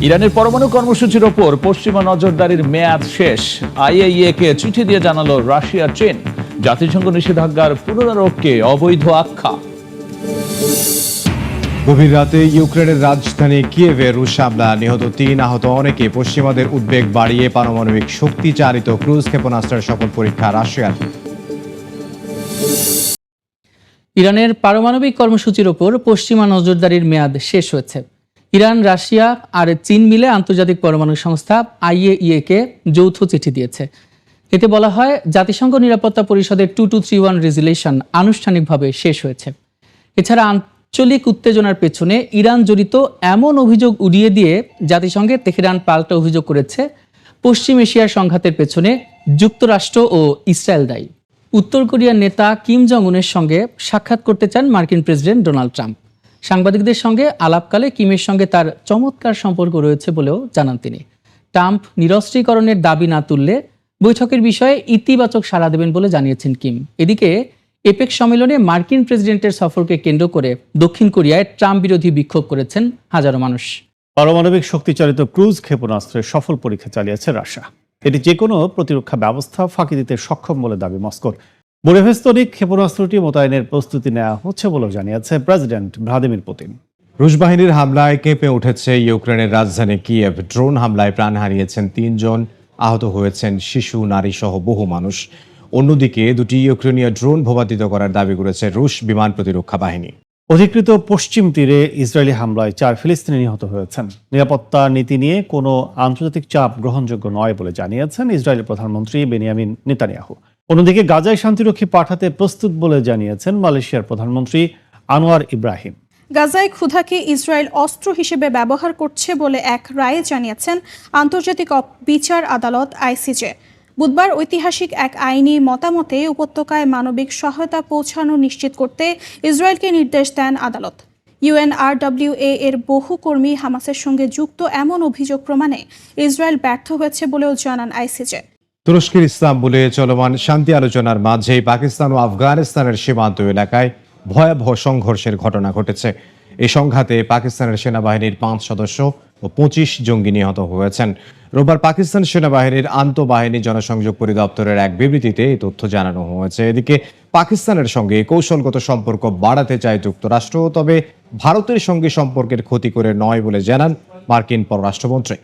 ইরানের পরমাণু কর্মসূচির ওপর পশ্চিমা নজরদারির মেয়াদ শেষ। আইএইএ কে চিঠি দিয়ে জানালো রাশিয়া চীন। জাতিসংঘ নিষেধাজ্ঞার পুনরারোপকে অবৈধ আখ্যা। গভীর রাতে ইউক্রেনের রাজধানী কিয়েভে রুশ হামলা। নিহত তিন আহত অনেকে পশ্চিমাদের উদ্বেগ বাড়িয়ে পারমাণবিক শক্তি চালিত ক্রুজ ক্ষেপণাস্ত্রের সফল পরীক্ষা রাশিয়ার। ইরানের পারমাণবিক কর্মসূচির ওপর পশ্চিমা নজরদারির মেয়াদ শেষ হয়েছে। ইরান, রাশিয়া আর চীন মিলে আন্তর্জাতিক পরমাণু সংস্থা আইএইএ কে যৌথ চিঠি দিয়েছে। এতে বলা হয়, জাতিসংঘ নিরাপত্তা পরিষদের two two three one resolution আনুষ্ঠানিকভাবে শেষ হয়েছে। এছাড়া আঞ্চলিক উত্তেজনার পেছনে ইরান জড়িত এমন অভিযোগ উড়িয়ে দিয়ে জাতিসংঘে তেহরান পাল্টা অভিযোগ করেছে। পশ্চিম এশিয়ার সংঘাতের পেছনে যুক্তরাষ্ট্র ও ইসরায়েল দায়ী। উত্তর কোরিয়ার নেতা কিম জং উনের সঙ্গে সাক্ষাৎ করতে চান মার্কিন প্রেসিডেন্ট ডোনাল্ড ট্রাম্প। সাংবাদিকদের সঙ্গে আলাপকালে কিমের সঙ্গে তার চমৎকার সম্পর্ক রয়েছে বলেও জানান তিনি। ট্রাম্প নিরস্ত্রীকরণের দাবি না তুললে বৈঠকের বিষয়ে ইতিবাচক সাড়া দেবেন বলে জানিয়েছেন কিম। এদিকে এপেক সম্মেলনে মার্কিন প্রেসিডেন্টের সফরকে কেন্দ্র করে দক্ষিণ কোরিয়ায় ট্রাম্প বিরোধী বিক্ষোভ করেছেন হাজারো মানুষ। পারমাণবিক শক্তিচালিত ক্রুজ ক্ষেপণাস্ত্রের সফল পরীক্ষা চালিয়েছে রাশিয়া। এটি যে কোনো প্রতিরক্ষা ব্যবস্থা ফাঁকি দিতে সক্ষম বলে দাবি মস্কোর। বুরেভেস্তনিক ক্ষেপণাস্ত্রটি মোতায়েনের প্রস্তুতি নেওয়া হচ্ছে বলেও জানিয়েছে প্রেসিডেন্ট ভ্লাদিমির পুতিন। রুশ বাহিনীর হামলায় কেঁপে উঠেছে ইউক্রেনের রাজধানী কিয়েভ। ড্রোন হামলায় প্রাণ হারিয়েছেন তিনজন আহত হয়েছেন শিশু নারী সহ বহু মানুষ। অন্যদিকে দুটি ইউক্রেনীয় ড্রোন ভূপাতিত করার দাবি করেছে রুশ বিমান প্রতিরক্ষা বাহিনী। অধিকৃত পশ্চিম তীরে ইসরায়েলি হামলায় চার ফিলিস্তিনি নিহত হয়েছেন। নিরাপত্তা নীতি নিয়ে কোনো আন্তর্জাতিক চাপ গ্রহণযোগ্য নয় বলে জানিয়েছেন ইসরায়েলের প্রধানমন্ত্রী বেনিয়ামিন নেতানিয়াহু। অন্যদিকে গাজায় শান্তিরক্ষী পাঠাতে প্রস্তুত বলে জানিয়েছেন মালয়েশিয়ার প্রধানমন্ত্রী আনোয়ার ইব্রাহিম। গাজায় ক্ষুধাকে ইসরায়েল অস্ত্র হিসেবে ব্যবহার করছে বলে এক রায়ে জানিয়েছেন আন্তর্জাতিক বিচার আদালত আইসিজে। বুধবার ঐতিহাসিক এক আইনি মতামতে উপত্যকায় মানবিক সহায়তা পৌঁছানো নিশ্চিত করতে ইসরায়েলকে নির্দেশ দেন আদালত। ইউএনআরডব্লিউএ এর বহু কর্মী হামাসের সঙ্গে যুক্ত এমন অভিযোগ প্রমাণে ইসরায়েল ব্যর্থ হয়েছে বলেও জানান আইসিজে। তুরস্কের ইসলামবুলে চলমান শান্তি আলোচনার মাঝেই পাকিস্তান ও আফগানিস্তানের সীমান্ত এলাকায় ভয়াবহ সংঘর্ষের ঘটনা ঘটেছে। এই সংঘাতে পাকিস্তানের সেনাবাহিনীর পাঁচ সদস্য ও পঁচিশ জঙ্গি নিহত হয়েছেন। রোববার পাকিস্তান সেনাবাহিনীর আন্তঃবাহিনী জনসংযোগ পরিদপ্তরের এক বিবৃতিতে এই তথ্য জানানো হয়েছে। এদিকে পাকিস্তানের সঙ্গে কৌশলগত সম্পর্ক বাড়াতে চায় যুক্তরাষ্ট্র, তবে ভারতের সঙ্গে সম্পর্কের ক্ষতি করে নয় বলে জানান মার্কিন পররাষ্ট্রমন্ত্রী।